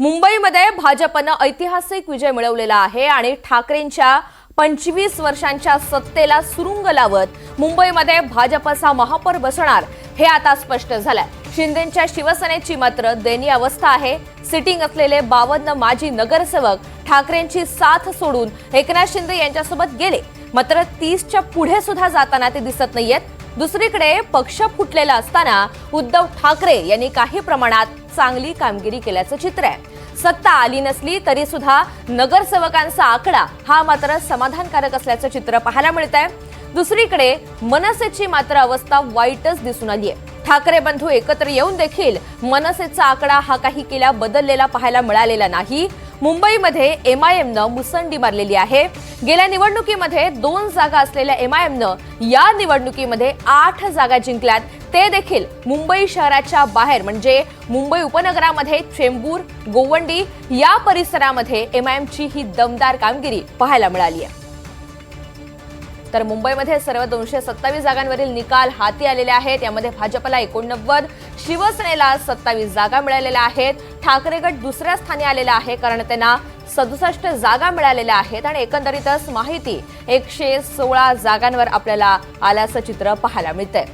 मुंबईमध्ये भाजपनं ऐतिहासिक विजय मिळवलेला आहे आणि ठाकरेंच्या पंचवीस वर्षांच्या सत्तेला सुरुंग लावत मुंबईमध्ये भाजपचा महापौर बसणार हे आता स्पष्ट झालंय. शिंदेच्या शिवसेनेची मात्र दयनीय अवस्था आहे. सिटिंग असलेले बावन्न माजी नगरसेवक ठाकरेंची साथ सोडून एकनाथ शिंदे यांच्यासोबत गेले. मात्र तीसच्या पुढे सुद्धा जाताना ते दिसत नाहीयेत. दुसरीकडे पक्ष फुटलेला असताना उद्धव ठाकरे यांनी काही प्रमाणात चांगली कामगिरी केल्याचं चित्र आहे. सत्ता आली नसली तरी सुद्धा नगरसेवकांचा आकडा हा मात्र समाधानकारक असल्याचं चित्र पाहायला मिळत आहे दुसरीकडे मनसेची मात्र अवस्था वाईटच दिसून आली आहे ठाकरे बंधू एकत्र येऊन देखील मनसेचा आकडा हा काही केला बदललेला पाहायला मिळालेला नाही. मुंबईमध्ये एमआयएमनं मुसंडी मारलेली आहे. गेल्या निवडणुकीमध्ये दोन जागा असलेल्या एमआयएमनं या निवडणुकीमध्ये आठ जागा जिंकल्यात. ते देखील मुंबई शहराच्या बाहेर म्हणजे मुंबई उपनगरामध्ये चेंबूर गोवंडी या परिसरामध्ये एमआयएमची ही दमदार कामगिरी पाहायला मिळाली आहे. तर मुंबईमध्ये सर्व दोनशे सत्तावीस जागांवरील निकाल हाती आलेले आहेत. यामध्ये भाजपला एकोणनव्वद शिवसेनेला सत्तावीस जागा मिळालेल्या आहेत. ठाकरे गट दुसऱ्या स्थानी आलेला आहे कारण त्यांना सदुसष्ट जागा मिळालेल्या आहेत आणि एकंदरीतच माहिती एकशे सोळा जागांवर आपल्याला आल्याचं चित्र पाहायला मिळतंय.